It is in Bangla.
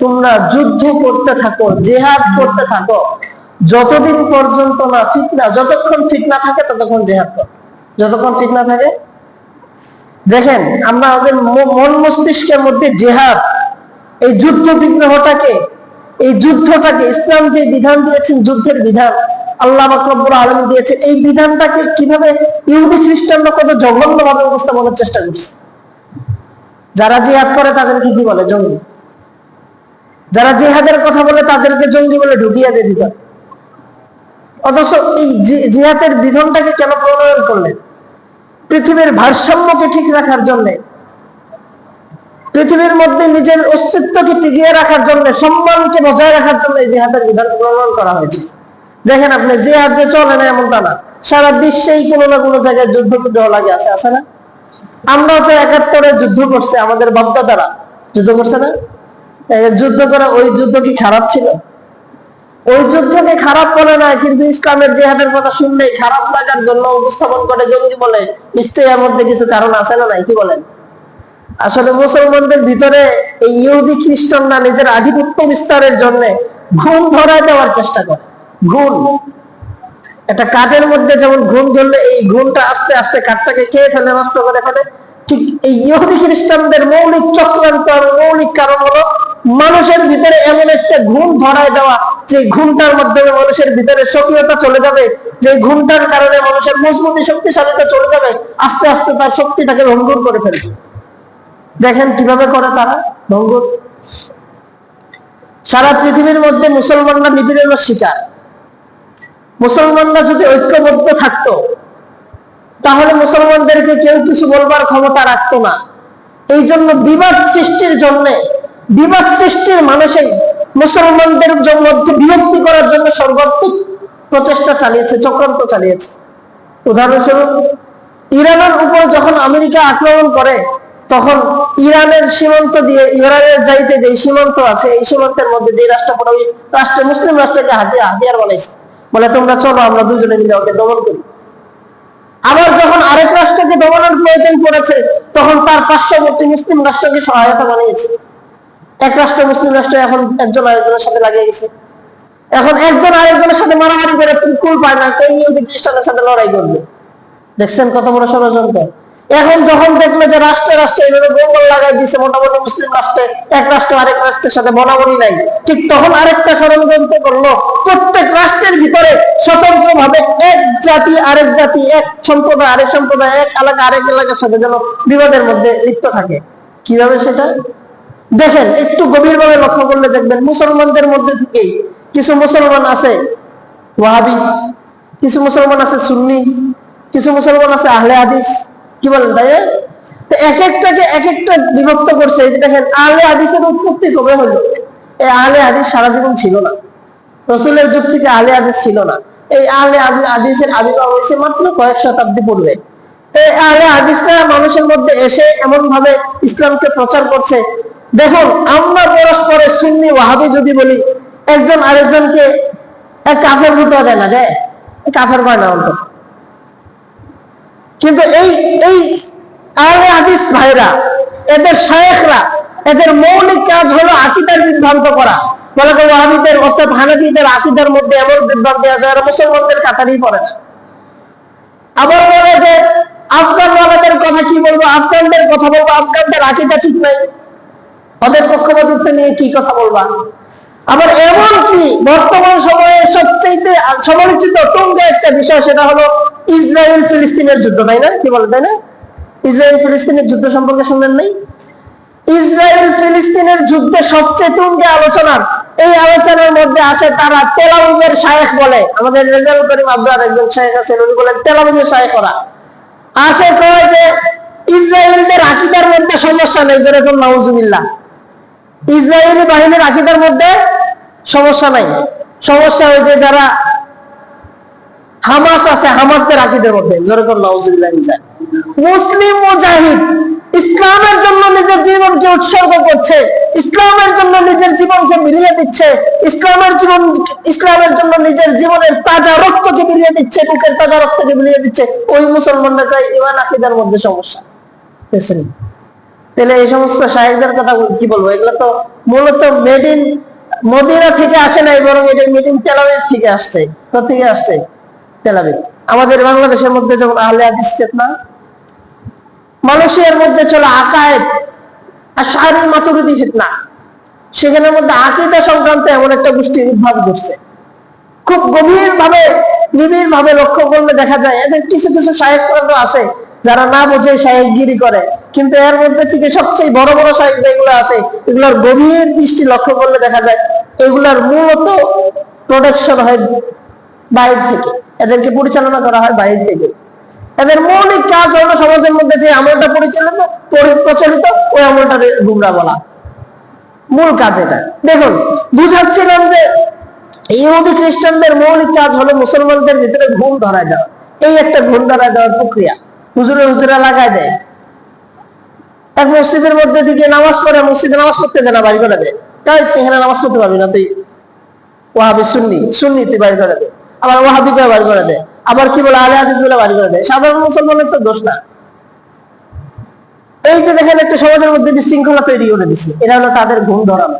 তোমরা যুদ্ধ করতে থাকো, জেহাদ করতে থাকো। যতদিন পর্যন্ত না ফিতনা যতক্ষণ ফিতনা থাকে ততক্ষণ জেহাদ করো। যতক্ষণ ফিতনা থাকে, দেখেন আমরা আমাদের মন মস্তিষ্কের মধ্যে জেহাদ, এই যুদ্ধ বিগ্রহটাকে, এই যুদ্ধটাকে, ইসলাম যে বিধান দিয়েছেন, যুদ্ধের বিধান, আল্লাহ আকবর আলম দিয়েছে এই বিধানটাকে কীভাবে ইহুদি খ্রিস্টানরা কত জঘন্য ভাবে উপস্থাপনের চেষ্টা করছে। যারা জিহাদ করে তাদেরকে কি বলে? জঙ্গি। যারা জিহাদের কথা বলে তাদেরকে জঙ্গি বলে ঢুকিয়ে দিয়ে দিত অথচ এই জিহাদের বিধানটাকে কেন প্রণয়ন করলেন? পৃথিবীর ভারসাম্যকে ঠিক রাখার জন্যে। পৃথিবীর মধ্যে নিজের অস্তিত্বকে টিকিয়ে রাখার জন্য, সম্মানকে বজায় রাখার জন্য এই জিহাদের বিধান প্রণয়ন করা হয়েছে। দেখেন আপনি, জিহাদ যে চলে না, এমনটা না। সারা বিশ্বেই কোনো না কোনো জায়গায় যুদ্ধ বিগ্রহ লাগে, আছে আছে না? আমরাও তো একাত্তরে যুদ্ধ করছে, আমাদের বাপদাদারা যুদ্ধ করছে না? যুদ্ধ করা ওই যুদ্ধ কি খারাপ ছিল? ওই যুদ্ধকে খারাপ বলে না, কিন্তু ইসলামের জেহাদের কথা শুনলে খারাপ লাগার জন্য উপস্থাপন করে জঙ্গি বলে, নিশ্চয়ই এর মধ্যে কিছু কারণ আছে না নাই? কি বলেন? আসলে মুসলমানদের ভিতরে এই ইহুদি খ্রিস্টানরা নিজের আধিপত্য বিস্তারের জন্য ঘুম ধরায় দেওয়ার চেষ্টা করে। ঘুম। একটা কাঠের মধ্যে যেমন ঘুম ধরলে এই ঘুমটা আস্তে আস্তে কাঠটাকে খেয়ে ফেলে, নষ্ট করে ফেলে, ঠিক এই ইহুদি খ্রিস্টানদের মৌলিক চক্রান্ত মৌলিক কারণ হলো মানুষের ভিতরে এমন একটা ঘুম ধরায় দেওয়া যে ঘুমটার মাধ্যমে মানুষের ভিতরে সক্রিয়তা চলে যাবে যে ঘুমটার কারণে মানুষের মজবুতি শক্তিশালীতা চলে যাবে, আস্তে আস্তে তার শক্তিটাকে ভঙ্গুর করে ফেলবে দেখেন কীভাবে করে তারা? ভঙ্গুর। সারা পৃথিবীর মধ্যে মুসলমানরা নিপীড়নের শিকার। মুসলমানরা যদি ঐক্যবদ্ধ থাকতো, তাহলে মুসলমানদেরকে কেউ কিছু বলবার ক্ষমতা রাখতো না। এই জন্য বিবাদ সৃষ্টির জন্য, বিবাদ সৃষ্টির মানুষই মুসলমানদের মধ্যে বিভক্তি করার জন্য সর্বাত্মক প্রচেষ্টা চালিয়েছে, চক্রান্ত চালিয়েছে। উদাহরণস্বরূপ, ইরানের উপর যখন আমেরিকা আক্রমণ করে, তখন ইরানের সীমান্ত দিয়ে, ইরানের যাইতে যে সীমান্ত আছে, এই সীমান্তের মধ্যে যে রাষ্ট্র রাষ্ট্রে, মুসলিম রাষ্ট্রকে হাতিয়ার বানাইছে। বলে, তোমরা চলো, আমরা দুজনে মিলে ওকে দমন করি। আবার যখন আরেক রাষ্ট্রকে দমনের প্রয়োজন পড়েছে, তখন তার পার্শ্ববর্তী মুসলিম রাষ্ট্রকে সহায়তা বানিয়েছে। এক রাষ্ট্র মুসলিম রাষ্ট্র, এখন একজন আরেকজনের সাথে লাগিয়ে গেছে। এখন একজন আরেকজনের সাথে মারামারি করে কুল পায় না কেউ ইহুদি খ্রিস্টানের সাথে লড়াই করবে। দেখছেন কত বড় ষড়যন্ত্র? এখন যখন দেখল যে রাষ্ট্রে রাষ্ট্রে এইভাবে গোলমাল লাগাই দিছে, মোটামুটি মুসলিম রাষ্ট্রে, এক রাষ্ট্র আরেক রাষ্ট্রের সাথে বনাবনি নাই। ঠিক তখন আরেকটা ষড়যন্ত্র করল। প্রত্যেক রাষ্ট্রের ভিতরে স্বতন্ত্র ভাবে এক জাতি, আরেক জাতি, এক সম্প্রদায়, আরেক সম্প্রদায়, এক এলাকা, আরেক এলাকার সাথে যেন বিবাদের মধ্যে লিপ্ত থাকে। কীভাবে সেটা? দেখেন, একটু গভীরভাবে লক্ষ্য করলে দেখবেন, মুসলমানদের মধ্যে থেকেই কিছু মুসলমান আছে ওয়াহাবি, কিছু মুসলমান আছে সুন্নি, কিছু মুসলমান আছে আহলে হাদিস কি বলেন তাই তো এক একটাকে এক একটা বিভক্ত করছে, এই যে দেখেন, আহলে হাদিসের উৎপত্তি কবে হলো? এই আহলে হাদিস সারা জীবন ছিল না। রসুলের যুগ থেকে আহলে হাদিস ছিল না। এই আহলে হাদিসের আবির্ভাব হয়েছে মাত্র কয়েক শতাব্দী পূর্বে। এই আহলে হাদিসটা মানুষের মধ্যে এসে এমন ভাবে ইসলামকে প্রচার করছে। দেখুন আমরা পরস্পরে সুন্নি ওয়াহাবি যদি বলি, একজন আরেকজনকে কাফের ভূত দেয় না, দেয়? কাফের কয় না অন্তত। কিন্তু এই এই আহলে হাদিস ভাইরা, এদের শায়েখরা, এদের মৌলিক কাজ হলো আকিদার বিভ্রান্ত করা। বলে যে ওয়াহাবিদের, অর্থাৎ হানাফিদের আকিদার মধ্যে এমন বিভ্রান্ত দেওয়া যায় মুসলমানদের কাতারই পড়ে না। আবার বলে যে, আফগান ওয়ালাদের কথা কি বলব? আফগানদের কথা বলব, আফগানদের আকিদা ঠিক নাই। ওদের পক্ষপাতিত্ব নিয়ে কি কথা বলবা? আবার এমন কি বর্তমান সময়ে সবচেয়ে সমালোচিত তুঙ্গে একটা বিষয়, সেটা হলো ইসরায়েল ফিলিস্তিনের যুদ্ধ, তাই না? কি বলে, তাই না? ইসরায়েল ফিলিস্তিনের যুদ্ধ সম্পর্কে শুনলেন নাই? ইসরায়েল ফিলিস্তিনের যুদ্ধে সবচেয়ে তুঙ্গে আলোচনার। এই আলোচনার মধ্যে আসে তারা তেলাবিবের শায়েখ বলে। আমাদের রেজাল করিম আব্রার একজন শায়েখ আছেন, উনি বলেন তেলাবিবের শায়েখ ওরা আসে কয় যে, ইসরায়েলদের আকিদার মধ্যে সমস্যা নেই, যেরকম নাউজুবিল্লাহ। ইসরায়েলি বাহিনীর আকিদার মধ্যে সমস্যা নাই। সমস্যা হয়েছে যারা হামাস আছে হামাসদের আকিদের মধ্যে মুসলিম মুজাহিদ, ইসলামের জন্য নিজের জীবনকে উৎসর্গ করছে, ইসলামের জন্য নিজের জীবনকে বিলিয়ে দিচ্ছে, ইসলামের জীবন, ইসলামের জন্য নিজের জীবনের তাজা রক্তকে বিলিয়ে দিচ্ছে, বুকের তাজা রক্তকে বিলিয়ে দিচ্ছে। ওই মুসলমানরা কয় ইমান আকিদার মধ্যে সমস্যা? তাহলে এই সমস্ত শাহেকদের কথা কি বলব? এগুলো তো মূলত মেড ইন মদিনা থেকে আসে নাই, বরং এটা মেড ইন থেকে আসছে থেকে আসছে? তেলাবিব আমাদের বাংলাদেশের মধ্যে যেমন আহলে হাদিস ফেতনা, মানুষের মধ্যে চলে আকায়েদ আর শাহরি মাতুরিদি ফিতনা। সেখানের মধ্যে আকিদা সংক্রান্ত এমন একটা গোষ্ঠীর উদ্ভাব করছে খুব গভীর ভাবে নিবিড় ভাবে লক্ষ্য করলে দেখা যায় এদের কিছু কিছু সাহেব আছে যারা না বোঝে সাহেবগিরি করে। কিন্তু এর মধ্যে থেকে সবচেয়ে বড় বড় সাহেব যেগুলো আছে, এগুলোর গভীর দৃষ্টি লক্ষ্য করলে দেখা যায় এগুলার মূলত প্রোডাকশন হয় বাইরে থেকে। এদেরকে পরিচালনা করা হয় বাইরে থেকে। এদের মৌলিক কাজ হলো সমাজের মধ্যে যে আমলটা পরিচালিত প্রচলিত, ওই আমলটা গুমরা বলা। মূল কাজ এটা। দেখুন, বুঝাচ্ছিলাম যে ইহুদি খ্রিস্টানদের মৌলিক কাজ হলো মুসলমানদের ভিতরে ঘুম ধরায় দেওয়া। এই একটা ঘুম ধরায় দেওয়ার প্রক্রিয়া। হুজুরে হুজুরা লাগায় দেয়। এক মসজিদের মধ্যে দিকে নামাজ পড়ে, মসজিদে নামাজ পড়তে দেয় না বাড়ি করে দেয়। তাই এখানে নামাজ পড়তে পারবি না তুই। ওয়াহাবি সুন্নি সুন্নি তুই বাড়ি করে দে আবার ওয়াহাবি করে বাড়ি করে দেয়। আবার কি বলে? আলে হাদিস বলে বাড়ি করে দেয়। সাধারণ মুসলমানের তো দোষ না। এই যে দেখেন, একটা সমাজের মধ্যে বিশৃঙ্খলা তৈরি করে দিচ্ছে এটা হলো তাদের ঘুম ধরানো।